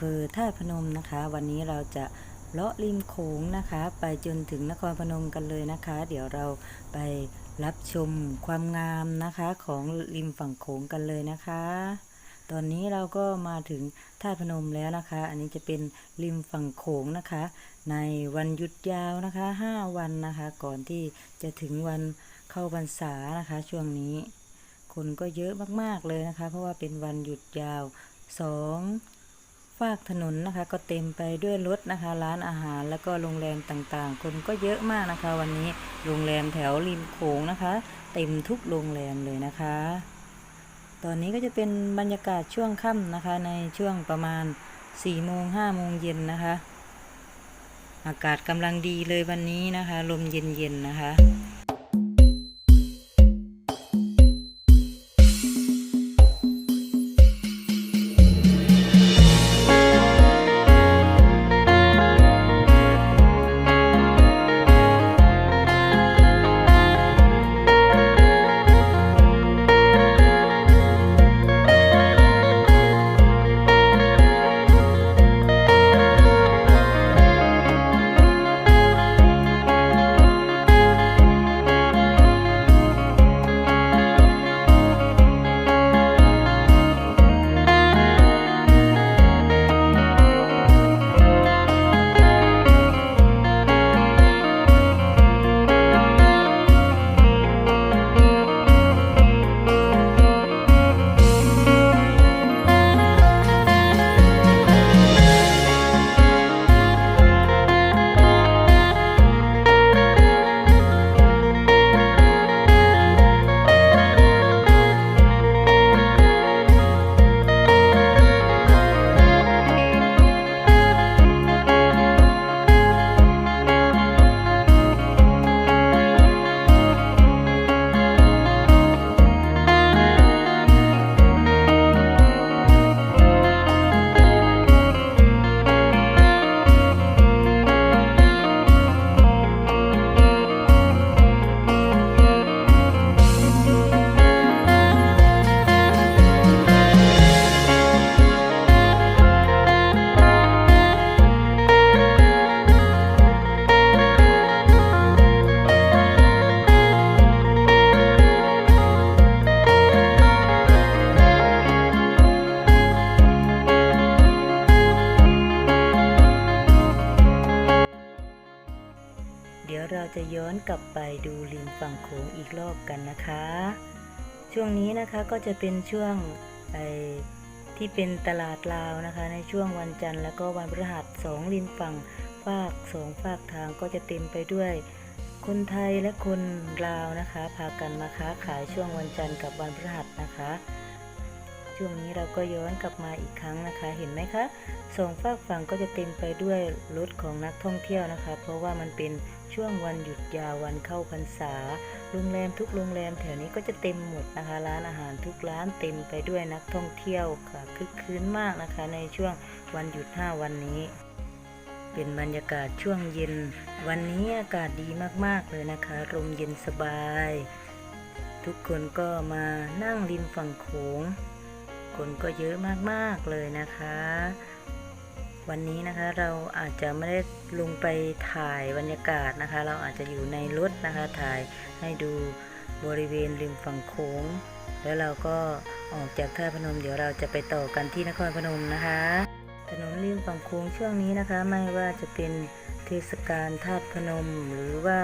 ภอท่าพนมนะคะ วันนี้เราจะเลาะริมโขงนะคะ ไปจนถึงนครพนมกันเลยนะคะ เดี๋ยวเราไปรับชมความงามนะคะของริมฝั่งโขงกันเลยนะคะ ตอนนี้เราก็มาถึงท่าพนมแล้วนะคะ อันนี้จะเป็นริมฝั่งโขงนะคะ ในวันหยุดยาวนะคะ 5 วันนะคะ ก่อนที่จะถึงวันเข้าพรรษานะคะ ช่วงนี้ คนก็เยอะมากๆเลยนะคะ เพราะว่าเป็นวันหยุดยาว 2 ฟากถนนนะคะ ก็เต็มไปด้วยรถนะคะ ร้านอาหารแล้วก็โรงแรมต่างๆ คนก็เยอะมากนะคะ วันนี้โรงแรมแถวริมโขงนะคะ เต็มทุกโรงแรมเลยนะคะ ตอนนี้ก็จะเป็นบรรยากาศช่วงค่ำนะคะ ในช่วงประมาณ4ี่โมงห้าโมงเย็นนะคะ อากาศกำลังดีเลยวันนี้นะคะ ลมเย็นๆนะคะ จะย้อนกลับไปดูริมฝั่งโขงอีกรอบกันนะคะ ช่วงนี้นะคะก็จะเป็นช่วงไอที่เป็นตลาดลาวนะคะ ในช่วงวันจันทร์แล้วก็วันพฤหัสสองริมฝั่งฝากสองฝากทางก็จะเต็มไปด้วยคนไทยและคนลาวนะคะ พากันมาค้าขายช่วงวันจันทร์กับวันพฤหัสนะคะ ช่วงนี้เราก็ย้อนกลับมาอีกครั้งนะคะ เห็นไหมคะสองฝากฝั่งก็จะเต็มไปด้วยรถของนักท่องเที่ยวนะคะ เพราะว่ามันเป็น ช่วงวันหยุดยาววันเข้าพรรษา โรงแรมทุกโรงแรมแถวนี้ก็จะเต็มหมดนะคะ ร้านอาหารทุกร้านเต็มไปด้วยนักท่องเที่ยวค่ะคึกคืนมากนะคะ ในช่วงวันหยุด 5 วันนี้ เป็นบรรยากาศช่วงเย็น วันนี้อากาศดีมากๆเลยนะคะลมเย็นสบาย ทุกคนก็มานั่งริมฝั่งโขงคนก็เยอะมากๆเลยนะคะ วันนี้นะคะเราอาจจะไม่ได้ลงไปถ่ายบรรยากาศนะคะ เราอาจจะอยู่ในรถนะคะถ่ายให้ดูบริเวณริมฝั่งโขงแล้วเราก็ออกจากท่าพนม เดี๋ยวเราจะไปต่อกันที่นครพนมนะคะ ถนนริมฝั่งโขงช่วงนี้นะคะ ไม่ว่าจะเป็นเทศกาลธาตุพนม หรือว่า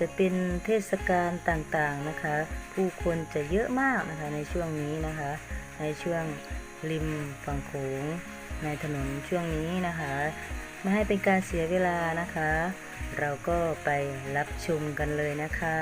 จะเป็นเทศกาลต่างๆนะคะ ผู้คนจะเยอะมากนะคะในช่วงนี้นะคะ ในช่วงริมฝั่งโขง ในถนนช่วงนี้นะคะ ไม่ให้เป็นการเสียเวลานะคะ เราก็ไปรับชมกันเลยนะคะ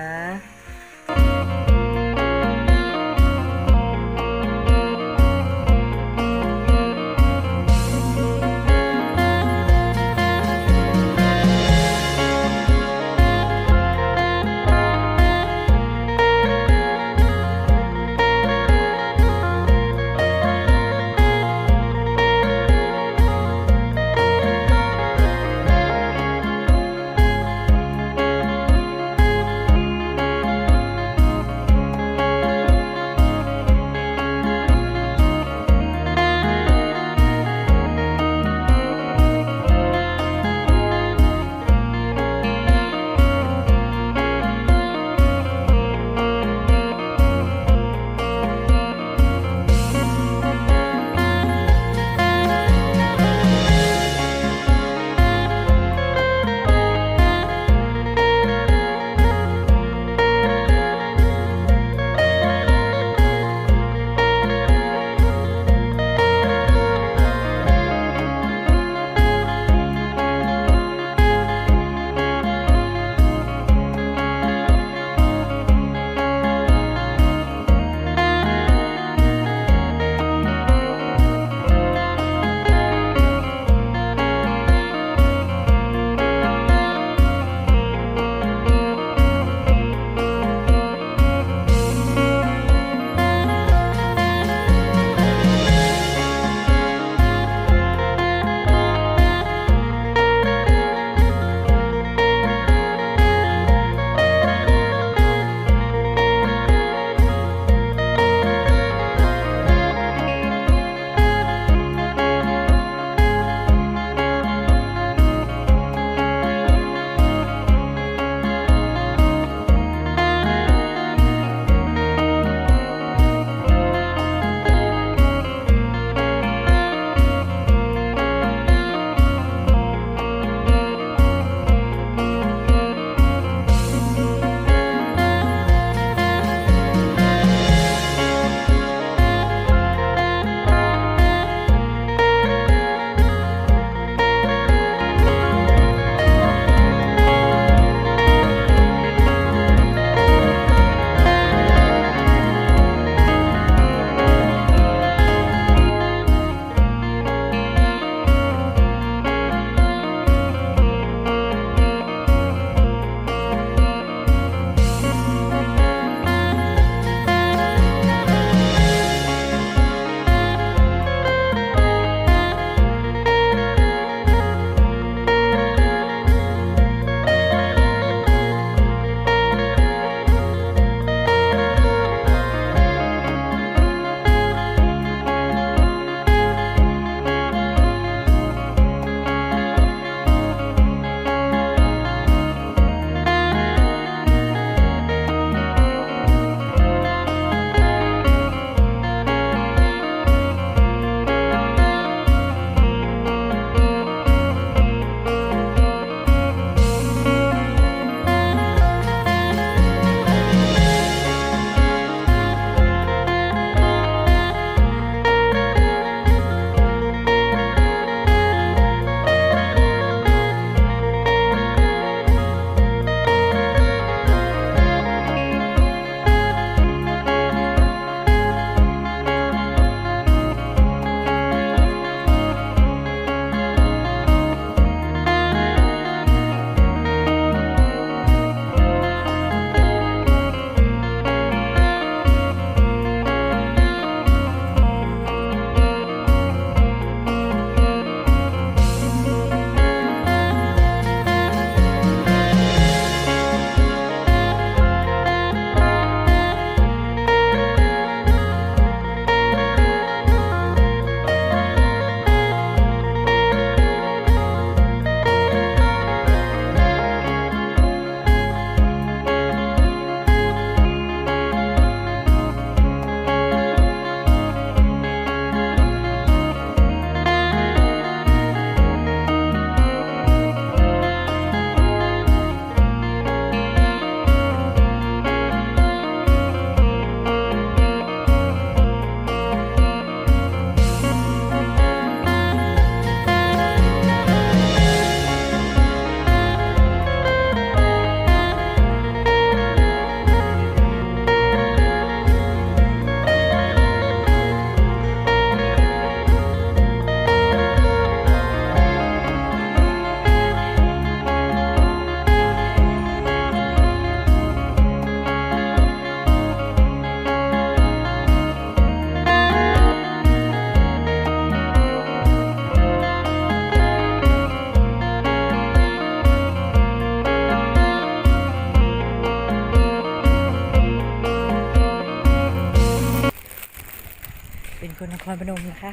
รพนมนะคะ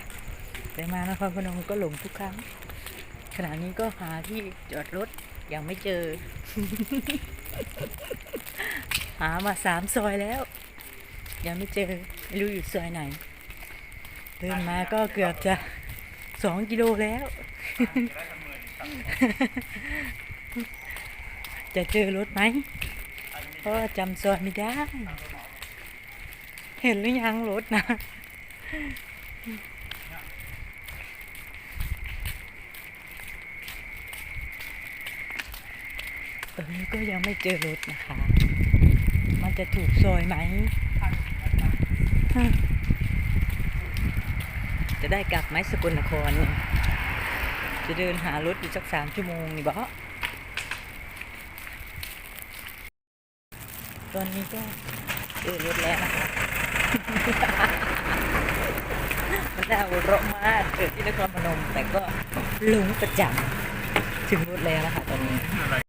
ไปมานครพนมก็หลงทุกครั้ง ขณะนี้ก็หาที่จอดรถยังไม่เจอ หามาสามซอยแล้ว ยังไม่เจอไม่รู้อยู่ซอยไหน เดินมาก็เกือบจะสองกิโลแล้ว จะเจอรถไหมเพราะจำซอยไม่ได้ เห็นหรือยังรถนะ ตอนนี้ก็ยังไม่เจอรถนะคะ มันจะถูกซอยไหม จะได้กลับไหมสกลนคร จะเดินหารถอยู่สักสามชั่วโมงนี่บอตอนนี้ก็เจอรถแล้วนะคะ นน่าหัวเราะมากเกิดที่นครพนมแต่ก็ลุ้งประจำถึงรุดแล้วนะคะตอนนี้